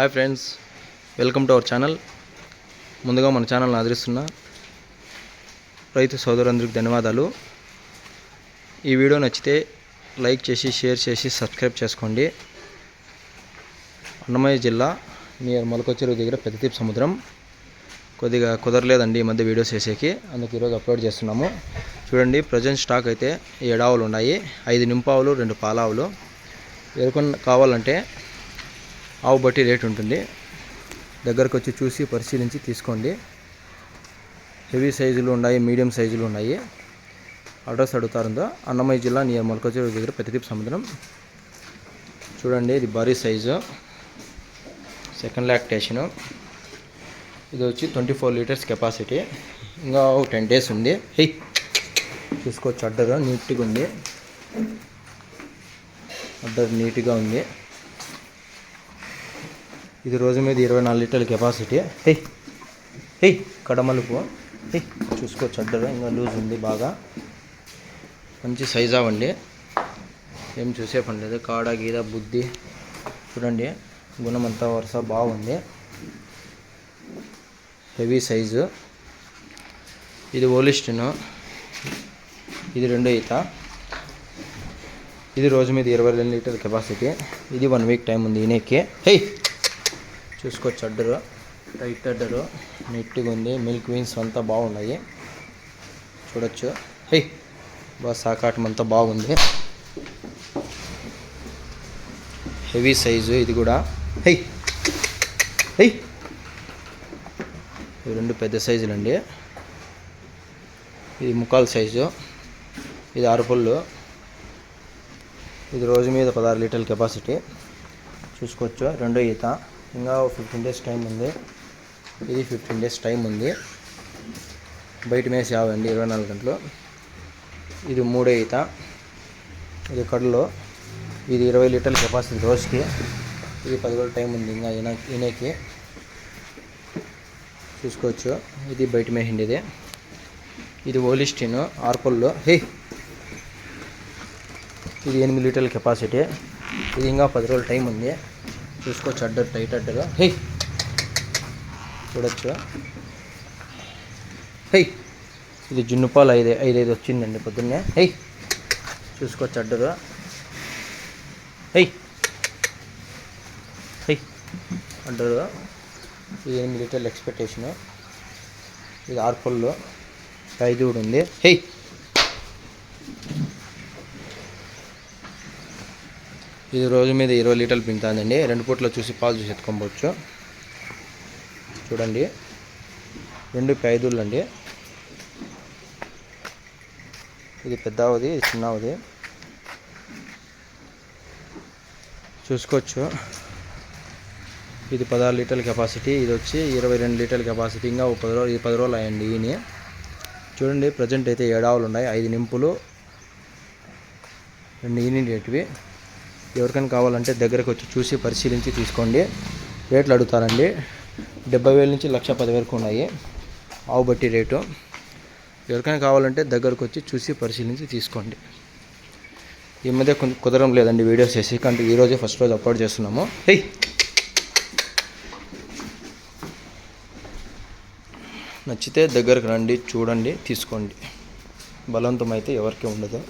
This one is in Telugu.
Hi friends welcome to our channel. ముందుగా మన ఛానల్ని ఆదరిస్తున్న రైతు సోదరులందరికీ ధన్యవాదాలు. ఈ వీడియో నచ్చితే లైక్ చేసి షేర్ చేసి సబ్స్క్రైబ్ చేసుకోండి. అన్నమయ్య జిల్లా నియర్ మొలకొచ్చెరువు దగ్గర పెద్దతీప్ సముద్రం. కొద్దిగా కుదరలేదండి ఈ మధ్య వీడియోస్ చేసేకి. అందుకు ఈరోజు అప్లోడ్ చేస్తున్నాము. చూడండి ప్రజెంట్ స్టాక్ అయితే ఏడావులు ఉన్నాయి. ఐదు నింపావులు రెండు పాలావులు. ఎరుకొని కావాలంటే ఆవు బట్టి రేట్ ఉంటుంది. దగ్గరకు వచ్చి చూసి పరిశీలించి తీసుకోండి. హెవీ సైజులు ఉన్నాయి మీడియం సైజులు ఉన్నాయి. అడ్రస్ అడుగుతారుందో అన్నమయ్య జిల్లా నియర్ మొలకచూరు దగ్గర పెద్దదీప్ సముద్రం. చూడండి ఇది భారీ సైజు. Second lactation. ఇది వచ్చి ట్వంటీ ఫోర్ లీటర్స్ కెపాసిటీ. ఇంకా టెన్ డేస్ ఉంది. హెయ్ చూసుకోవచ్చు అడ్డర్ నీట్గా ఉంది. అడ్డర్ నీట్గా ఉంది. ఇది రోజు మీద ఇరవై నాలుగు లీటర్ల కెపాసిటీ హే హే కడమలుపు. హే చూసుకోవచ్చు అడ్డర్ ఇంకా లూజ్ ఉంది బాగా. మంచి సైజ్ అవ్వండి ఏం చూసే పని లేదు. కాడ గీద బుద్ధి. చూడండి గుణమంతా వరుస బాగుంది. హెవీ సైజు ఇది ఓలిస్టిన్. ఇది రెండో ఈత. ఇది రోజు మీద ఇరవై రెండు లీటర్ కెపాసిటీ ఇది వన్ వీక్ టైం ఉంది ఈయనకి హే చూసుకోవచ్చు అడ్డరు టైట్ అడ్డరు నీట్గా ఉంది. మిల్క్ వీన్స్ అంతా బాగున్నాయి. చూడొచ్చు. హే బాగా సాకాటం అంతా బాగుంది. హెవీ సైజు ఇది కూడా. హై హై ఇవి రెండు పెద్ద సైజులండి ఇది ముఖాల సైజు ఇది అరపుల్లు ఇది రోజు మీద పదహారు లీటర్ల కెపాసిటీ చూసుకోవచ్చు? రెండో ఈత. ఇంకా ఫిఫ్టీన్ డేస్ టైం ఉంది. ఇది ఫిఫ్టీన్ డేస్ టైం ఉంది. బయట మేసి యావండి ఇరవై నాలుగు గంటలు. ఇది మూడో ఈత. ఇది కడులో. ఇది ఇరవై లీటర్ల కెపాసిటీ రోజుకి. ఇది పది రోజుల టైం ఉంది ఇంకా ఈయన ఈయనకి. చూసుకోవచ్చు. ఇది బయట మేసిండి ఇది ఇది ఓలిస్టిన్ ఆర్కోల్లో. హే! ఇది ఎనిమిది లీటర్ల కెపాసిటీ ఇది ఇంకా పది రోజుల టైం ఉంది. చూసుకోవచ్చు అడ్డు టైట్ అడ్డర్ హే చూడొచ్చు హే ఇది జున్నుపాలు ఐదు ఐదు ఐదు వచ్చిందండి పొద్దున్నే. హే చూసుకోవచ్చు అడ్డరు హే హే అంటారు ఇది ఎనిమిది లీటర్ల ఎక్స్పెక్టేషను. ఇది ఆర్పల్లో ఐదు కూడా ఉంది. హే ఇది రోజు మీద ఇరవై లీటర్లు పిండుతుందండి రెండు పూట్లో చూసి పాలు చూసి ఎత్తుకోవచ్చు చూడండి. రెండు ఐదుళ్ళు అండి ఇది పెద్దవది ఇది చిన్నవది. చూసుకోవచ్చు. ఇది పదహారు లీటర్ల కెపాసిటీ ఇది వచ్చి ఇరవై రెండు లీటర్ల కెపాసిటీ. ఇంకా ఒక పది రోజులు ఇది పది రోజులు అయ్యండి ఈయన. చూడండి ప్రజెంట్ అయితే ఏడావులు ఉన్నాయి ఐదు నింపులు. రెండు యూనిట్వి ఎవరికైనా కావాలంటే దగ్గరకు వచ్చి చూసి పరిశీలించి తీసుకోండి. రేట్లు అడుగుతారండి. డెబ్బై వేల నుంచి లక్ష పది వరకు ఉన్నాయి. ఆవు బట్టి రేటు. ఎవరికైనా కావాలంటే దగ్గరకు వచ్చి చూసి పరిశీలించి తీసుకోండి. ఈ మధ్య కొంచెం కుదరం లేదండి వీడియోస్ చేసి కానీ ఈరోజే ఫస్ట్ రోజు అప్లోడ్ చేస్తున్నాము. హై! నచ్చితే దగ్గరకు రండి చూడండి తీసుకోండి. బలవంతం అయితే ఎవరికి ఉండదు.